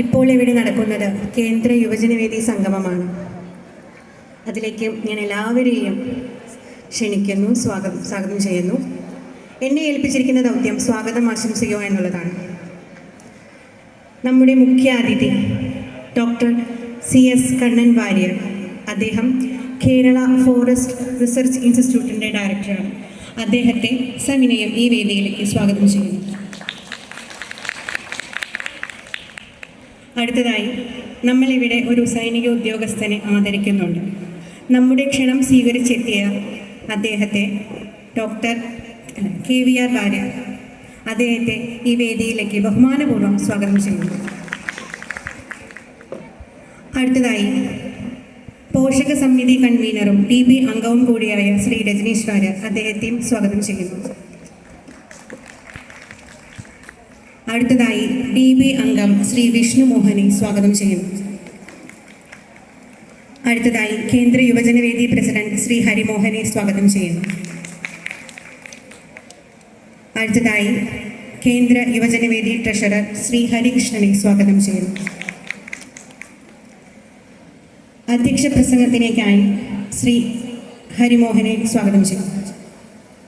ഇപ്പോൾ ഇവിടെ നടക്കുന്നത്? കേന്ദ്ര യുവജനവേദി സംഗമമാണ്. അതിലേക്ക് ഞാൻ എല്ലാവരെയും ക്ഷണിക്കുന്നു സ്വാഗതം സ്വാഗതം ചെയ്യുന്നു. എന്നെ ഏൽപ്പിച്ചിരിക്കുന്ന ദൗത്യം സ്വാഗതം ആശംസിക്കുക എന്നുള്ളതാണ്. നമ്മുടെ മുഖ്യ അതിഥി doctor C S Kannan Warrier. അദ്ദേഹം കേരള ഫോറസ്റ്റ് റിസർച്ച് ഇൻസ്റ്റിറ്റ്യൂട്ടിന്റെ ഡയറക്ടറാണ്. അദ്ദേഹത്തെ സവിനയം ഈ വേദിയിലേക്ക് സ്വാഗതം ചെയ്യുന്നു. അടുത്തതായി നമ്മളിവിടെ ഒരു സൈനിക ഉദ്യോഗസ്ഥനെ ആദരിക്കുന്നുണ്ട്. നമ്മുടെ ക്ഷണം സ്വീകരിച്ചെത്തിയ അദ്ദേഹത്തെ ഡോക്ടർ കെ വി ആർ ഭാര്യ അദ്ദേഹത്തെ ഈ വേദിയിലേക്ക് ബഹുമാനപൂർവം സ്വാഗതം ചെയ്യുന്നു. അടുത്തതായി പോഷക സമിതി കൺവീനറും ടി ബി അംഗവും കൂടിയായ ശ്രീ രജനീഷ് വാര്യർ അദ്ദേഹത്തെയും സ്വാഗതം ചെയ്യുന്നു. അടുത്തതായി ഡി ബി അംഗം ശ്രീ വിഷ്ണു മോഹനെ സ്വാഗതം ചെയ്യും അടുത്തതായി കേന്ദ്ര യുവജനവേദി പ്രസിഡന്റ് ശ്രീ ഹരിമോഹനെ സ്വാഗതം ചെയ്യും അടുത്തതായി കേന്ദ്ര യുവജനവേദി ട്രഷറർ ശ്രീ ഹരികൃഷ്ണനെ സ്വാഗതം ചെയ്യും അധ്യക്ഷ പ്രസംഗത്തിലേക്കായി ശ്രീ ഹരിമോഹനെ സ്വാഗതം ചെയ്യുന്നു.